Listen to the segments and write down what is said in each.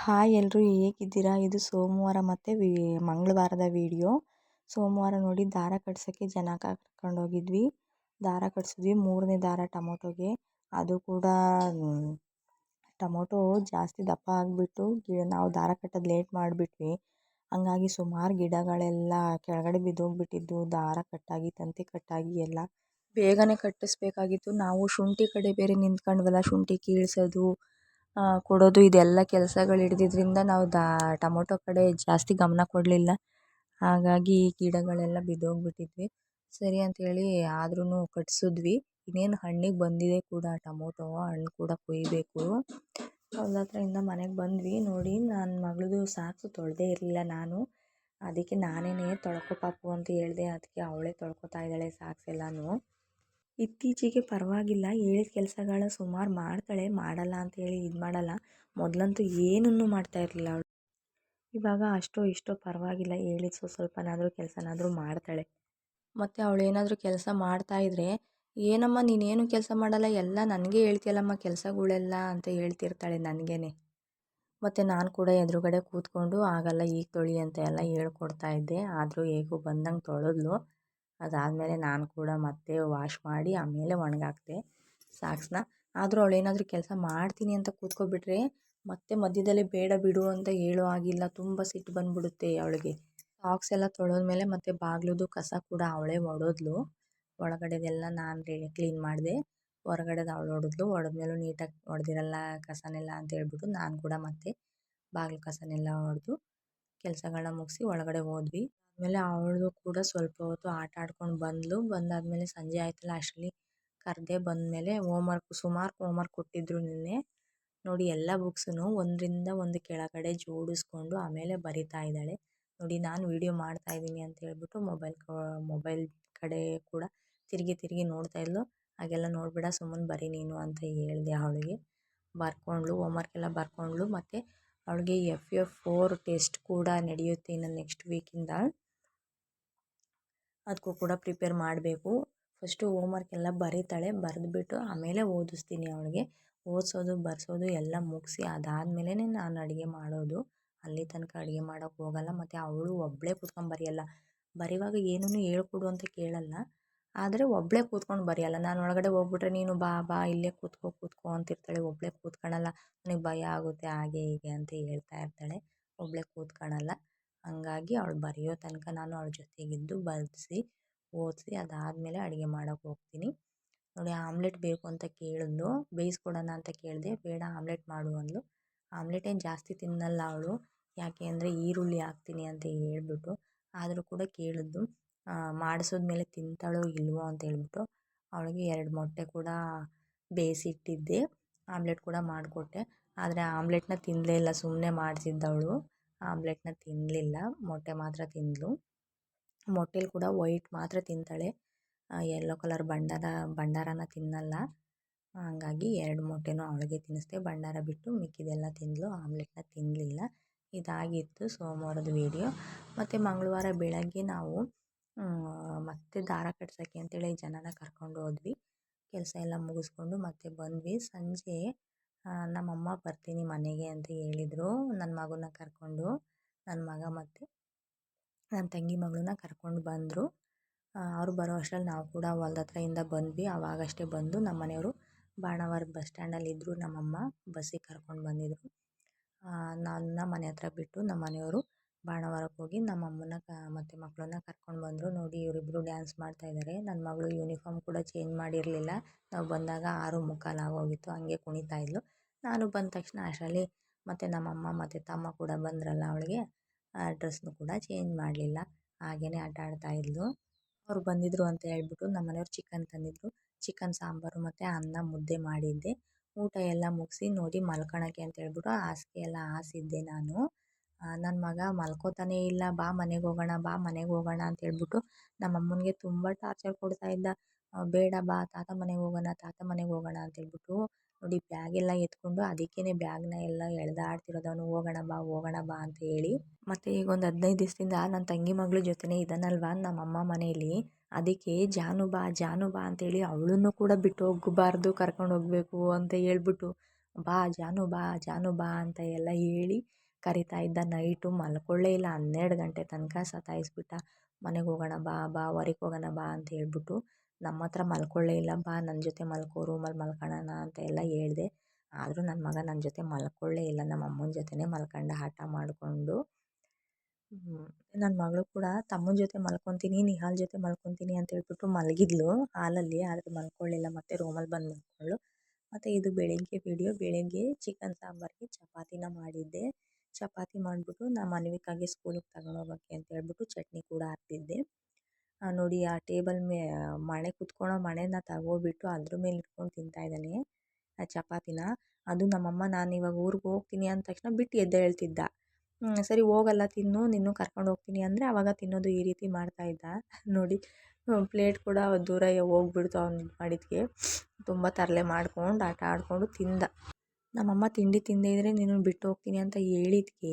Hi ಎಲ್ಲರೂ ಹೇಗಿದ್ದೀರಾ? ಇದು ಸೋಮವಾರ ಮತ್ತು ವಿ, ಮಂಗಳವಾರದ ವೀಡಿಯೋ. ಸೋಮವಾರ ನೋಡಿ ದಾರ ಕಟ್ಸೋಕ್ಕೆ ಜನ ಕರ್ಕೊಂಡೋಗಿದ್ವಿ. ದಾರ ಕಟ್ಸಿದ್ವಿ, ಮೂರನೇ ದಾರ ಟೊಮೊಟೊಗೆ. ಅದು ಕೂಡ ಟೊಮೊಟೊ ಜಾಸ್ತಿ ದಪ್ಪ ಆಗಿಬಿಟ್ಟು ನಾವು ದಾರ ಕಟ್ಟೋದು ಲೇಟ್ ಮಾಡಿಬಿಟ್ವಿ. ಹಂಗಾಗಿ ಸುಮಾರು ಗಿಡಗಳೆಲ್ಲ ಕೆಳಗಡೆ ಬಿದ್ದೋಗ್ಬಿಟ್ಟಿದ್ದು. ದಾರ ಕಟ್ಟಾಗಿ, ತಂತಿ ಕಟ್ಟಾಗಿ ಎಲ್ಲ ಬೇಗನೆ ಕಟ್ಟಿಸ್ಬೇಕಾಗಿತ್ತು. ನಾವು ಶುಂಠಿ ಕಡೆ ಬೇರೆ ನಿಂತ್ಕೊಂಡ್ವಲ್ಲ, ಶುಂಠಿ ಕೀಳ್ಸೋದು ಕೊಡೋದು ಇದೆಲ್ಲ ಕೆಲಸಗಳು ಹಿಡ್ದಿದ್ರಿಂದ ನಾವು ದಾ, ಟೊಮೊಟೊ ಕಡೆ ಜಾಸ್ತಿ ಗಮನ ಕೊಡಲಿಲ್ಲ. ಹಾಗಾಗಿ ಗಿಡಗಳೆಲ್ಲ ಬಿದ್ದೋಗ್ಬಿಟ್ಟಿದ್ವಿ. ಸರಿ ಅಂತೇಳಿ ಆದ್ರೂ ಕಟ್ಸಿದ್ವಿ. ಇನ್ನೇನು ಹಣ್ಣಿಗೆ ಬಂದಿದೆ ಕೂಡ, ಟೊಮೊಟೊ, ಹಣ್ಣು ಕೂಡ ಕೊಯ್ಯಬೇಕು ಹತ್ರ ಇಂದ ಮನೆಗೆ ಬಂದ್ವಿ. ನೋಡಿ ನನ್ನ ಮಗಳದು ಸಾಕ್ಸು ತೊಳೆದೇ ಇರಲಿಲ್ಲ ನಾನು. ಅದಕ್ಕೆ ನಾನೇ ತೊಳ್ಕೊ ಪಾಪು ಅಂತ ಹೇಳಿದೆ ಅದಕ್ಕೆ ಅವಳೇ ತೊಳ್ಕೊತಾ ಇದ್ದಾಳೆ ಸಾಕ್ಸ್ ಎಲ್ಲನೂ. ಇತ್ತೀಚೆಗೆ ಪರವಾಗಿಲ್ಲ. ಹೇಳಿದ ಕೆಲಸಗಳ ಸುಮಾರು ಮಾಡ್ತಾಳೆ, ಮಾಡಲ್ಲ ಅಂತೇಳಿ ಇದು ಮಾಡಲ್ಲ. ಮೊದಲಂತೂ ಏನನ್ನೂ ಮಾಡ್ತಾ ಇರಲಿಲ್ಲ ಅವಳು. ಇವಾಗ ಅಷ್ಟೋ ಇಷ್ಟೋ ಪರವಾಗಿಲ್ಲ. ಹೇಳಿದ ಸ್ವಲ್ಪ ಸ್ವಲ್ಪನಾದರೂ ಕೆಲಸನಾದರೂ ಮಾಡ್ತಾಳೆ. ಮತ್ತು ಅವಳು ಏನಾದರೂ ಕೆಲಸ ಮಾಡ್ತಾ ಮಾಡ್ತಾಯಿದ್ರೆ ಏನಮ್ಮ ನೀನೇನು ಕೆಲಸ ಮಾಡಲ್ಲ? ಎಲ್ಲ ನನಗೆ ಹೇಳ್ತೀಯಲ್ಲಮ್ಮ ಕೆಲಸಗಳೆಲ್ಲ ಅಂತ ಹೇಳ್ತಿರ್ತಾಳೆ ನನಗೇನೆ. ಮತ್ತು ನಾನು ಕೂಡ ಎದುರುಗಡೆ ಕೂತ್ಕೊಂಡು, ಆಗಲ್ಲ, ಈಗ ತೊಳಿ ಅಂತ ಎಲ್ಲ ಹೇಳ್ಕೊಡ್ತಾ ಇದ್ದೆ. ಆದರೂ ಹೇಗೂ ಬಂದಂಗೆ ತೊಳೆದ್ಲು. ಅದಾದಮೇಲೆ ನಾನು ಕೂಡ ಮತ್ತೆ ವಾಶ್ ಮಾಡಿ ಆಮೇಲೆ ಒಣಗಾಕಿದೆ ಸಾಕ್ಸ್ನ. ಆದರೂ ಅವಳು ಏನಾದರೂ ಕೆಲಸ ಮಾಡ್ತೀನಿ ಅಂತ ಕೂತ್ಕೊಬಿಟ್ರೆ ಮತ್ತೆ ಮಧ್ಯದಲ್ಲೇ ಬೇಡ ಬಿಡು ಅಂತ ಹೇಳೋ ಹಾಗಿಲ್ಲ. ತುಂಬ ಸಿಟ್ಟು ಬಂದ್ಬಿಡುತ್ತೆ ಅವಳಿಗೆ. ಸಾಕ್ಸ್ ಎಲ್ಲ ತೊಳೆದ್ಮೇಲೆ ಮತ್ತೆ ಬಾಗಿಲುದು ಕಸ ಕೂಡ ಅವಳೇ ಒಡೆದ್ಲು. ಒಳಗಡೆದೆಲ್ಲ ನಾನು ಕ್ಲೀನ್ ಮಾಡಿದೆ. ಹೊರಗಡೆದು ಅವಳು ಹೊಡೆದ್ಲು ಹೊಡೆದ್ಮೇಲೂ ನೀಟಾಗಿ ಹೊಡೆದಿರಲ್ಲ ಕಸನೆಲ್ಲ ಅಂತ ಹೇಳ್ಬಿಟ್ಟು ನಾನು ಕೂಡ ಮತ್ತೆ ಬಾಗಿಲು ಕಸನೆಲ್ಲ ಹೊಡೆದು ಕೆಲಸಗಳನ್ನ ಮುಗಿಸಿ ಒಳಗಡೆ ಹೋದ್ವಿ. ಆಮೇಲೆ ಅವಳು ಕೂಡ ಸ್ವಲ್ಪ ಹೊತ್ತು ಆಟ ಆಡ್ಕೊಂಡು ಬಂದಳು ಬಂದಾದಮೇಲೆ ಸಂಜೆ ಆಯಿತಲ್ಲ ಅಷ್ಟರಲ್ಲಿ ಕರೆದೆ ಬಂದಮೇಲೆ ಹೋಮ್ವರ್ಕ್ ಸುಮಾರು ಹೋಮ್ವರ್ಕ್ ಕೊಟ್ಟಿದ್ದರು ನಿನ್ನೆ. ನೋಡಿ ಎಲ್ಲ ಬುಕ್ಸನ್ನು ಒಂದರಿಂದ ಒಂದು ಕೆಳಗಡೆ ಜೋಡಿಸ್ಕೊಂಡು ಆಮೇಲೆ ಬರಿತಾ ಇದ್ದಾಳೆ. ನೋಡಿ ನಾನು ವೀಡಿಯೋ ಮಾಡ್ತಾ ಇದ್ದೀನಿ ಅಂತ ಹೇಳ್ಬಿಟ್ಟು ಮೊಬೈಲ್ ಮೊಬೈಲ್ ಕಡೆ ಕೂಡ ತಿರುಗಿ ತಿರುಗಿ ನೋಡ್ತಾ ಇದ್ಲು. ಹಾಗೆಲ್ಲ ನೋಡಬೇಡ, ಸುಮ್ಮನೆ ಬರಿ ನೀನು ಅಂತ ಹೇಳಿದೆ ಅವಳಿಗೆ. ಬರ್ಕೊಂಡ್ಳು ಹೋಮ್ವರ್ಕ್ ಎಲ್ಲ ಬರ್ಕೊಂಡ್ಳು. ಮತ್ತು ಅವಳಿಗೆ ಎಫ್ ಎಫ್ ಫೋರ್ ಟೆಸ್ಟ್ ಕೂಡ ನಡೆಯುತ್ತೆ ಇನ್ನು ನೆಕ್ಸ್ಟ್ ವೀಕಿಂದ ಅದಕ್ಕೂ ಕೂಡ ಪ್ರಿಪೇರ್ ಮಾಡಬೇಕು. ಫಸ್ಟು ಹೋಮ್ವರ್ಕ್ ಎಲ್ಲ ಬರೀತಾಳೆ, ಬರೆದ್ಬಿಟ್ಟು ಆಮೇಲೆ ಓದಿಸ್ತೀನಿ ಅವಳಿಗೆ. ಓದಿಸೋದು, ಬರೆಸೋದು ಎಲ್ಲ ಮುಗಿಸಿ ಅದಾದಮೇಲೆ ನಾನು ಅಡುಗೆ ಮಾಡೋದು. ಅಲ್ಲಿ ತನಕ ಅಡುಗೆ ಮಾಡೋಕೆ ಹೋಗಲ್ಲ, ಮತ್ತು ಅವಳು ಒಬ್ಬಳೇ ಕೂತ್ಕೊಂಡು ಬರೆಯಲ್ಲ. ಬರೆಯುವಾಗ ಏನೂ ಹೇಳ್ಕೊಡು ಅಂತ ಕೇಳಲ್ಲ. ಆದರೆ ಒಬ್ಬಳೇ ಕೂತ್ಕೊಂಡು ಬರೆಯಲ್ಲ. ನಾನು ಒಳಗಡೆ ಹೋಗ್ಬಿಟ್ರೆ ನೀನು ಬಾ ಬಾ, ಇಲ್ಲೇ ಕೂತ್ಕೋ ಕೂತ್ಕೋ ಅಂತಿರ್ತಾಳೆ. ಒಬ್ಬಳೇ ಕೂತ್ಕೊಳ್ಳಲ್ಲ ನನಗೆ ಭಯ ಆಗುತ್ತೆ, ಹಾಗೆ, ಹೀಗೆ ಅಂತ ಹೇಳ್ತಾ ಇರ್ತಾಳೆ. ಒಬ್ಬಳೇ ಕೂತ್ಕೊಳ್ಳಲ್ಲ ಹಂಗಾಗಿ ಅವ್ಳು ಬರೆಯೋ ತನಕ ನಾನು ಅವ್ಳ ಜೊತೆಗಿದ್ದು ಬರೆಸಿ, ಓದಿಸಿ, ಅದಾದಮೇಲೆ ಅಡುಗೆ ಮಾಡೋಕೆ ಹೋಗ್ತೀನಿ. ನೋಡಿ, ಆಮ್ಲೆಟ್ ಬೇಕು ಅಂತ ಕೇಳಿದ್ಲು. ಬೇಯಿಸ್ಕೊಡೋಣ ಅಂತ ಕೇಳಿದೆ, ಬೇಡ, ಆಮ್ಲೆಟ್ ಮಾಡು ಅಂದಳು ಆಮ್ಲೆಟ್ ಏನು ಜಾಸ್ತಿ ತಿನ್ನಲ್ಲ ಅವಳು. ಯಾಕೆ ಅಂದರೆ ಈರುಳ್ಳಿ ಹಾಕ್ತೀನಿ ಅಂತ ಹೇಳ್ಬಿಟ್ಟು, ಆದರೂ ಕೂಡ ಕೇಳಿದ್ದು. ಮಾಡಿಸಿದ್ಮೇಲೆ ತಿಂತಾಳೋ ಇಲ್ವೋ ಅಂತ ಹೇಳ್ಬಿಟ್ಟು ಅವಳಿಗೆ ಎರಡು ಮೊಟ್ಟೆ ಕೂಡ ಬೇಯಿಸಿಟ್ಟಿದ್ದೆ ಆಮ್ಲೆಟ್ ಕೂಡ ಮಾಡಿಕೊಟ್ಟೆ. ಆದರೆ ಆಮ್ಲೆಟ್ನ ತಿನ್ನಲೇ ಇಲ್ಲ ಸುಮ್ಮನೆ ಮಾಡಿಸಿದ್ದವಳು ಆಮ್ಲೆಟ್ನ ತಿನ್ನಲಿಲ್ಲ ಮೊಟ್ಟೆ ಮಾತ್ರ ತಿಂದಳು ಮೊಟ್ಟೆಲಿ ಕೂಡ ವೈಟ್ ಮಾತ್ರ ತಿಂತಾಳೆ. ಯೆಲ್ಲೋ ಕಲರ್ ಬಂಡಾರ ಭಂಡಾರನ ತಿನ್ನಲ್ಲ. ಹಂಗಾಗಿ ಎರಡು ಮೊಟ್ಟೆನೂ ಅವಳಿಗೆ ತಿನ್ನಿಸ್ದೆ. ಭಂಡಾರ ಬಿಟ್ಟು ಮಿಕ್ಕಿದೆಲ್ಲ ತಿಂದಳು ಆಮ್ಲೆಟ್ನ ತಿನ್ನಲಿಲ್ಲ ಇದಾಗಿತ್ತು ಸೋಮವಾರದ ವೀಡಿಯೋ. ಮತ್ತು ಮಂಗಳವಾರ ಬೆಳಗ್ಗೆ ನಾವು ಮತ್ತೆ ದಾರ ಕಟ್ಸೋಕ್ಕೆ ಅಂತೇಳಿ ಜನನ ಕರ್ಕೊಂಡು ಹೋದ್ವಿ. ಕೆಲಸ ಎಲ್ಲ ಮುಗಿಸ್ಕೊಂಡು ಮತ್ತೆ ಬಂದ್ವಿ. ಸಂಜೆ ನಮ್ಮಮ್ಮ ಬರ್ತೀನಿ ಮನೆಗೆ ಅಂತ ಹೇಳಿದರು. ನನ್ನ ಮಗನ ಕರ್ಕೊಂಡು ನನ್ನ ಮಗ ಮತ್ತು ನನ್ನ ತಂಗಿ ಮಗಳನ್ನ ಕರ್ಕೊಂಡು ಬಂದರು. ಅವರು ಬರೋ ಅಷ್ಟ್ರಲ್ಲಿ ನಾವು ಕೂಡ ಹೊಲ್ದ ಹತ್ರದಿಂದ ಬಂದ್ವಿ. ಆವಾಗಷ್ಟೇ ಬಂದು ನಮ್ಮ ಮನೆಯವರು ಬಾಣಾವರದ ಬಸ್ ಸ್ಟ್ಯಾಂಡಲ್ಲಿದ್ದರು ನಮ್ಮಮ್ಮ ಬಸ್ಸಿಗೆ ಕರ್ಕೊಂಡು ಬಂದಿದ್ದರು ನನ್ನ ಮನೆ ಹತ್ರ ಬಿಟ್ಟು ನಮ್ಮ ಮನೆಯವರು ಬಾಣಾವರಕ್ಕೆ ಹೋಗಿ ನಮ್ಮ ಅಮ್ಮನ ಮತ್ತು ಮಕ್ಕಳನ್ನ ಕರ್ಕೊಂಡು ಬಂದರು. ನೋಡಿ ಇವರಿಬ್ಬರು ಡ್ಯಾನ್ಸ್ ಮಾಡ್ತಾಯಿದ್ದಾರೆ ನನ್ನ ಮಗಳು ಯೂನಿಫಾರ್ಮ್ ಕೂಡ ಚೇಂಜ್ ಮಾಡಿರಲಿಲ್ಲ. ನಾವು ಬಂದಾಗ ಆರು ಮುಕ್ಕಾಲು ಆಗೋಗಿತ್ತು ಹಂಗೆ ಕುಣಿತಾ ಇದ್ಲು. ನಾನು ಬಂದ ತಕ್ಷಣ ಅಷ್ಟರಲ್ಲಿ ಮತ್ತು ನಮ್ಮಮ್ಮ ಮತ್ತು ತಮ್ಮ ಕೂಡ ಬಂದ್ರಲ್ಲ ಅವಳಿಗೆ ಡ್ರೆಸ್ನು ಕೂಡ ಚೇಂಜ್ ಮಾಡಲಿಲ್ಲ. ಹಾಗೇ ಆಟ ಆಡ್ತಾ ಇದ್ಲು. ಅವ್ರು ಬಂದಿದ್ದರು ಅಂತ ಹೇಳ್ಬಿಟ್ಟು ನಮ್ಮ ಮನೆಯವ್ರು ಚಿಕನ್ ತಂದಿದ್ದರು ಚಿಕನ್ ಸಾಂಬಾರು ಮತ್ತು ಅನ್ನ ಮುದ್ದೆ ಮಾಡಿದ್ದೆ. ಊಟ ಎಲ್ಲ ಮುಗಿಸಿ ನೋಡಿ ಮಲ್ಕೊಳಕ್ಕೆ ಅಂತ ಹೇಳ್ಬಿಟ್ಟು ಹಾಸಿಗೆ ಎಲ್ಲ ಹಾಸಿದ್ದೆ ನಾನು. ನನ್ನ ಮಗ ಮಲ್ಕೋತಾನೇ ಇಲ್ಲ, ಬಾ ಮನೆಗೆ ಹೋಗೋಣ, ಬಾ ಮನೆಗೆ ಹೋಗೋಣ ಅಂತ ಹೇಳ್ಬಿಟ್ಟು ನಮ್ಮ ಅಮ್ಮನಿಗೆ ತುಂಬ ಟಾರ್ಚರ್ ಕೊಡ್ತಾ ಇದ್ದ. ಬೇಡ ಬಾ, ತಾತ ಮನೆಗೆ ಹೋಗೋಣ, ತಾತ ಮನೆಗೆ ಹೋಗೋಣ ಅಂತ ಹೇಳ್ಬಿಟ್ಟು ನೋಡಿ ಬ್ಯಾಗೆಲ್ಲ ಎತ್ಕೊಂಡು ಅದಕ್ಕೇನೆ ಬ್ಯಾಗ್ನ ಎಲ್ಲ ಎಳ್ದಾಡ್ತಿರೋದವನು, ಹೋಗೋಣ ಬಾ ಹೋಗೋಣ ಬಾ ಅಂತ ಹೇಳಿ ಮತ್ತು ಈಗ ಒಂದು ಹದಿನೈದು ದಿವಸದಿಂದ ನನ್ನ ತಂಗಿ ಮಗಳ ಜೊತೆನೇ ಇದ್ದಾನಲ್ವಾ ನಮ್ಮಮ್ಮ ಮನೆಯಲ್ಲಿ. ಅದಕ್ಕೆ, ಜಾನು ಬಾ ಜಾನು ಬಾ ಅಂತೇಳಿ ಅವಳನ್ನು ಕೂಡ ಬಿಟ್ಟು ಹೋಗಬಾರ್ದು, ಕರ್ಕೊಂಡು ಹೋಗಬೇಕು ಅಂತ ಹೇಳ್ಬಿಟ್ಟು, ಬಾ, ಜಾನು ಬಾ ಜಾನು ಬಾ ಅಂತ ಎಲ್ಲ ಹೇಳಿ ಕರಿತಾ ಇದ್ದ ನೈಟು ಮಲ್ಕೊಳ್ಳೇ ಇಲ್ಲ. ಹನ್ನೆರಡು ಗಂಟೆ ತನಕ ಸತಾಯಿಸ್ಬಿಟ್ಟ, ಮನೆಗೆ ಹೋಗೋಣ ಬಾ ಬಾ, ಹೊರಗೆ ಹೋಗೋಣ ಬಾ ಅಂತ ಹೇಳ್ಬಿಟ್ಟು ನಮ್ಮ ಹತ್ರ ಮಲ್ಕೊಳ್ಳೇ ಇಲ್ಲ. ಬಾ ನನ್ನ ಜೊತೆ ಮಲ್ಕೋ ರೂಮಲ್ಲಿ ಮಲ್ಕೊಳ್ಳೋಣ ಅಂತ ಎಲ್ಲ ಹೇಳಿದೆ. ಆದರೂ ನನ್ನ ಮಗ ನನ್ನ ಜೊತೆ ಮಲ್ಕೊಳ್ಳೇ ಇಲ್ಲ. ನಮ್ಮ ಅಮ್ಮನ ಜೊತೆನೇ ಮಲ್ಕೊಂಡು ಹಠ ಮಾಡಿಕೊಂಡು ನನ್ನ ಮಗಳು ಕೂಡ, ತಮ್ಮನ ಜೊತೆ ಮಲ್ಕೊತೀನಿ, ನಿಹಾಲ್ ಜೊತೆ ಮಲ್ಕೊತೀನಿ ಅಂತ ಹೇಳ್ಬಿಟ್ಟು ಮಲಗಿದ್ಲು ಹಾಲಲ್ಲಿ. ಆದರೆ ಮಲ್ಕೊಳ್ಳಿಲ್ಲ ಮತ್ತೆ ರೂಮಲ್ಲಿ ಬಂದು ಮಲ್ಕೊಳ್ಳು ಮತ್ತು ಇದು ಬೆಳಗ್ಗೆ ವಿಡಿಯೋ. ಬೆಳಗ್ಗೆ ಚಿಕನ್ ಸಾಂಬಾರಿಗೆ ಚಪಾತಿನ ಮಾಡಿದ್ದೆ. ಚಪಾತಿ ಮಾಡಿಬಿಟ್ಟು ನಮ್ಮ ಅನ್ವಿಕಾಗೆ ಸ್ಕೂಲಿಗೆ ತಗೊಂಡೋಗೋಕ್ಕೆ ಅಂತ ಹೇಳ್ಬಿಟ್ಟು ಚಟ್ನಿ ಕೂಡ ಹಾಕ್ತಿದ್ದೆ. ನೋಡಿ ಆ ಟೇಬಲ್ ಮೇ ಮಣೆ ಕುತ್ಕೊಳ್ಳೋ ಮಣೆನ ತಗೋಬಿಟ್ಟು ಅದ್ರ ಮೇಲೆ ಇಟ್ಕೊಂಡು ತಿಂತಾ ಇದ್ದಾನೆ, ಆ ಚಪಾತಿನ. ಅದು ನಮ್ಮಮ್ಮ, ನಾನು ಇವಾಗ ಊರಿಗೆ ಹೋಗ್ತೀನಿ ಅಂದ ತಕ್ಷಣ ಬಿಟ್ಟು ಎದ್ದೇಳ್ತಿದ್ದ ಸರಿ ಹೋಗಲ್ಲ, ತಿನ್ನು, ನಿನ್ನೂ ಕರ್ಕೊಂಡು ಹೋಗ್ತೀನಿ ಅಂದರೆ ಆವಾಗ ತಿನ್ನೋದು ಈ ರೀತಿ ಮಾಡ್ತಾಯಿದ್ದ ನೋಡಿ ಪ್ಲೇಟ್ ಕೂಡ ದೂರ ಹೋಗ್ಬಿಡ್ತು ಅವ್ನು ಮಾಡಿದ್ಕೆ. ತುಂಬ ತರಲೆ ಮಾಡ್ಕೊಂಡು, ಆಟ ಆಡಿಕೊಂಡು ತಿಂದ. ನಮ್ಮಮ್ಮ ತಿಂಡಿ ತಿಂದೇ ಇದ್ದರೆ ನೀನು ಬಿಟ್ಟು ಹೋಗ್ತೀನಿ ಅಂತ ಹೇಳಿದ್ಕೆ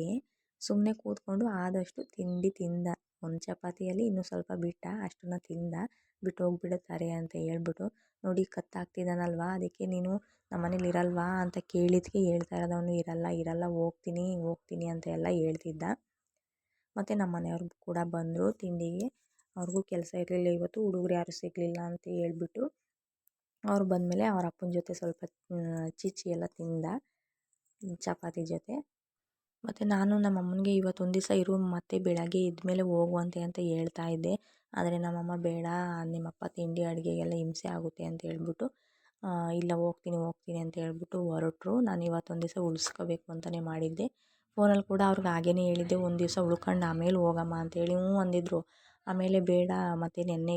ಸುಮ್ಮನೆ ಕೂತ್ಕೊಂಡು ಆದಷ್ಟು ತಿಂಡಿ ತಿಂದ. ಒಂದು ಚಪಾತಿಯಲ್ಲಿ ಇನ್ನೂ ಸ್ವಲ್ಪ ಬಿಟ್ಟ, ಅಷ್ಟನ್ನ ತಿಂದ. ಬಿಟ್ಟು ಹೋಗ್ಬಿಡುತ್ತಾರೆ ಅಂತ ಹೇಳ್ಬಿಟ್ಟು, ನೋಡಿ ಕತ್ತಾಗ್ತಿದ್ದಾನಲ್ವಾ ಅದಕ್ಕೆ ನೀನು ನಮ್ಮ ಮನೇಲಿ ಇರಲ್ವಾ? ಅಂತ ಕೇಳಿದ್ಕೆ ಹೇಳ್ತಾ ಇರೋದವನು ಅವನು ಇರಲ್ಲ ಇರಲ್ಲ, ಹೋಗ್ತೀನಿ ಹೋಗ್ತೀನಿ ಅಂತ ಎಲ್ಲ ಹೇಳ್ತಿದ್ದ. ಮತ್ತು ನಮ್ಮ ಮನೆಯವ್ರು ಕೂಡ ಬಂದರು ತಿಂಡಿಗೆ. ಅವ್ರಿಗೂ ಕೆಲಸ ಇರಲಿಲ್ಲ ಇವತ್ತು, ಹುಡುಗರು ಯಾರೂ ಸಿಗಲಿಲ್ಲ ಅಂತ ಹೇಳ್ಬಿಟ್ಟು ಅವ್ರು ಬಂದಮೇಲೆ ಅವ್ರ ಅಪ್ಪನ ಜೊತೆ ಸ್ವಲ್ಪ ಚೀಚಿ ಎಲ್ಲ ತಿಂದ ಚಪಾತಿ ಜೊತೆ. ಮತ್ತು ನಾನು ನಮ್ಮ ಅಮ್ಮನಿಗೆ ಇವತ್ತೊಂದು ದಿವಸ ಇರು, ಮತ್ತೆ ಬೆಳಗ್ಗೆ ಎದ್ಮೇಲೆ ಹೋಗುವಂತೆ ಅಂತ ಹೇಳ್ತಾ ಇದ್ದೆ. ಆದರೆ ನಮ್ಮಮ್ಮ ಬೇಡ, ನಿಮ್ಮಪ್ಪ ತಿಂಡಿ ಅಡುಗೆಗೆಲ್ಲ ಹಿಂಸೆ ಆಗುತ್ತೆ ಅಂತ ಹೇಳ್ಬಿಟ್ಟು ಇಲ್ಲ ಹೋಗ್ತೀನಿ ಹೋಗ್ತೀನಿ ಅಂತ ಹೇಳ್ಬಿಟ್ಟು ಹೊರಟ್ರು. ನಾನು ಇವತ್ತೊಂದು ದಿವಸ ಉಳಿಸ್ಕೋಬೇಕು ಅಂತಲೇ ಮಾಡಿದ್ದೆ. ಫೋನಲ್ಲಿ ಕೂಡ ಅವ್ರಿಗೆ ಹಾಗೇ ಹೇಳಿದ್ದೆ, ಒಂದು ದಿವಸ ಉಳ್ಕೊಂಡು ಆಮೇಲೆ ಹೋಗಮ್ಮ ಅಂತೇಳಿ ಹ್ಞೂ ಅಂದಿದ್ರು. ಆಮೇಲೆ ಬೇಡ, ಮತ್ತು ನೆನ್ನೆ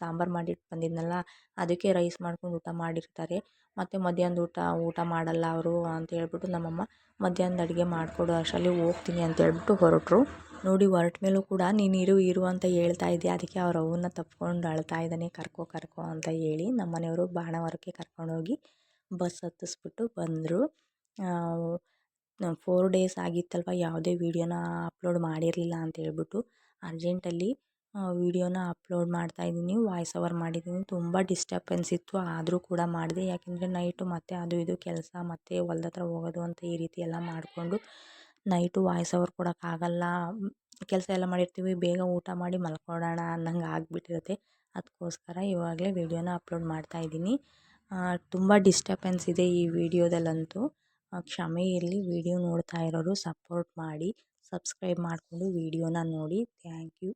ಸಾಂಬಾರು ಮಾಡಿಟ್ಟು ಬಂದಿದ್ದೆನಲ್ಲ ಅದಕ್ಕೆ ರೈಸ್ ಮಾಡ್ಕೊಂಡು ಊಟ ಮಾಡಿರ್ತಾರೆ. ಮತ್ತು ಮಧ್ಯಾಹ್ನದ ಊಟ ಊಟ ಮಾಡಲ್ಲ ಅವರು ಅಂತ ಹೇಳ್ಬಿಟ್ಟು ನಮ್ಮಮ್ಮ, ಮಧ್ಯಾಹ್ನದ ಅಡುಗೆ ಮಾಡಿಕೊಡು, ಅಷ್ಟರಲ್ಲಿ ಹೋಗ್ತೀನಿ ಅಂತ ಹೇಳ್ಬಿಟ್ಟು ಹೊರಟರು. ನೋಡಿ ಹೊರಟ ಮೇಲೂ ಕೂಡ, ನೀನು ಇರು ಇರು ಅಂತ ಹೇಳ್ತಾ ಇದ್ದೆ. ಅದಕ್ಕೆ ಅವ್ರ ಅವನ್ನ ತಪ್ಕೊಂಡು ಅಳ್ತಾ ಇದ್ದಾನೆ, ಕರ್ಕೋ ಕರ್ಕೋ ಅಂತ ಹೇಳಿ ನಮ್ಮ ಮನೆಯವರು ಬಾಣಾವರಕ್ಕೆ ಕರ್ಕೊಂಡೋಗಿ ಬಸ್ ಹತ್ತಿಸ್ಬಿಟ್ಟು ಬಂದರು. ಫೋರ್ ಡೇಸ್ ಆಗಿತ್ತಲ್ವ, ಯಾವುದೇ ವೀಡಿಯೋನ ಅಪ್ಲೋಡ್ ಮಾಡಿರಲಿಲ್ಲ ಅಂತ ಹೇಳ್ಬಿಟ್ಟು ಅರ್ಜೆಂಟಲ್ಲಿ ವೀಡಿಯೋನ ಅಪ್ಲೋಡ್ ಮಾಡ್ತಾ ಇದ್ದೀನಿ, ವಾಯ್ಸ್ ಓವರ್ ಮಾಡಿದ್ದೀನಿ. ತುಂಬ ಡಿಸ್ಟರ್ಬೆನ್ಸ್ ಇತ್ತು ಆದರೂ ಕೂಡ ಮಾಡಿದೆ. ಯಾಕೆಂದರೆ ನೈಟು ಮತ್ತೆ ಅದು ಇದು ಕೆಲಸ, ಮತ್ತು ಹೊಲ್ದ ಹತ್ರ ಹೋಗೋದು ಅಂತ ಈ ರೀತಿ ಎಲ್ಲ ಮಾಡಿಕೊಂಡು ನೈಟು ವಾಯ್ಸ್ ಓವರ್ ಕೊಡೋಕ್ಕಾಗಲ್ಲ. ಕೆಲಸ ಎಲ್ಲ ಮಾಡಿರ್ತೀವಿ, ಬೇಗ ಊಟ ಮಾಡಿ ಮಲ್ಕೊಡೋಣ ಅನ್ನಂಗೆ ಆಗಿಬಿಟ್ಟಿರುತ್ತೆ. ಅದಕ್ಕೋಸ್ಕರ ಇವಾಗಲೇ ವೀಡಿಯೋನ ಅಪ್ಲೋಡ್ ಮಾಡ್ತಾ ಇದ್ದೀನಿ. ತುಂಬ ಡಿಸ್ಟರ್ಬೆನ್ಸ್ ಇದೆ ಈ ವಿಡಿಯೋದಲ್ಲಂತೂ. ಕ್ಷಮೆ ಇರಲಿ, ವಿಡಿಯೋ ನೋಡ್ತಾ ಇರೋರು ಸಪೋರ್ಟ್ ಮಾಡಿ. ಸಬ್ಸ್ಕ್ರೈಬ್ ಮಾಡಿಕೊಂಡು ವಿಡಿಯೋನ ನೋಡಿ. Thank you.